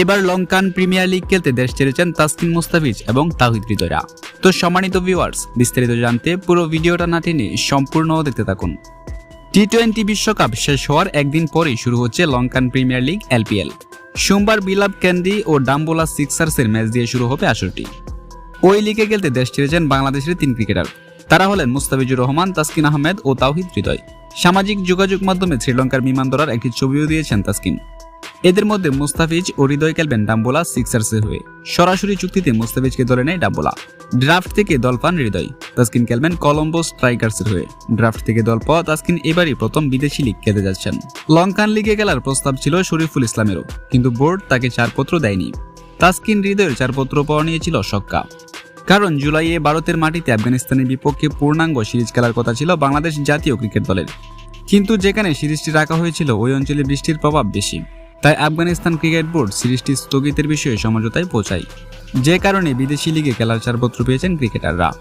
এবার Lankan premier league খেলতে দেশ ছেড়েছেন তাসকিন মুস্তাফিজ এবং তাহিদ হৃদয়রা। তো সম্মানিত ভিউয়ার্স বিস্তারিত জানতে পুরো ভিডিওটা না টেনে সম্পূর্ণ দেখতে থাকুন। টি টোয়েন্টি বিশ্বকাপ শেষ হওয়ার একদিন পরেই শুরু হচ্ছে লঙ্কান প্রিমিয়ার লিগ এলপিএল সোমবার বিলাপ ক্যান্ডি ও ডাম্বোলা সিক্সার্সের ম্যাচ দিয়ে শুরু হবে আসরটি। ওই লিগে খেলতে দেশ ছেড়েছেন বাংলাদেশের তিন ক্রিকেটার। তারা হলেন মুস্তাফিজুর রহমান, তাসকিন আহমেদ ও তাওহিদ হৃদয়। সামাজিক যোগাযোগ মাধ্যমে শ্রীলঙ্কার বিমান ধরার একটি ছবিও দিয়েছেন তাসকিন। এদের মধ্যে মুস্তাফিজ ও হৃদয় খেলবেন ডাম্বোলা সিক্সার্সের হয়ে। সরাসরি চুক্তিতে মুস্তাফিজকে দলে নেয় ডাম্বোলা। ড্রাফট থেকে দল পান হৃদয়। তাসকিন খেলবেন কলম্বো স্ট্রাইকার্সের হয়ে। ড্রাফট থেকে দল পাওয়া তাসকিন এবারই প্রথম বিদেশি লিগ খেলতে যাচ্ছেন। লঙ্কান লিগে খেলার প্রস্তাব ছিল শরীফুল ইসলামেরও, কিন্তু বোর্ড তাকে ছাড়পত্র দেয়নি। তাসকিন হৃদয়ের ছাড়পত্র পাওয়া নিয়েছিল সক্কা কারণ জুলাইয়ে ভারতের মাটিতে আফগানিস্তানের বিপক্ষে পূর্ণাঙ্গ সিরিজ খেলার কথা ছিল বাংলাদেশ জাতীয় ক্রিকেট দলের। কিন্তু যেখানে সিরিজটি রাখা হয়েছিল, ওই অঞ্চলে বৃষ্টির প্রভাব বেশি। তাই আফগানিস্তান ক্রিকেট বোর্ড সিরিজটি স্থগিতের বিষয়ে সমঝোতায় পৌঁছায়। যে কারণে বিদেশি লিগে খেলার ছাড়পত্র পেয়েছেন ক্রিকেটাররা।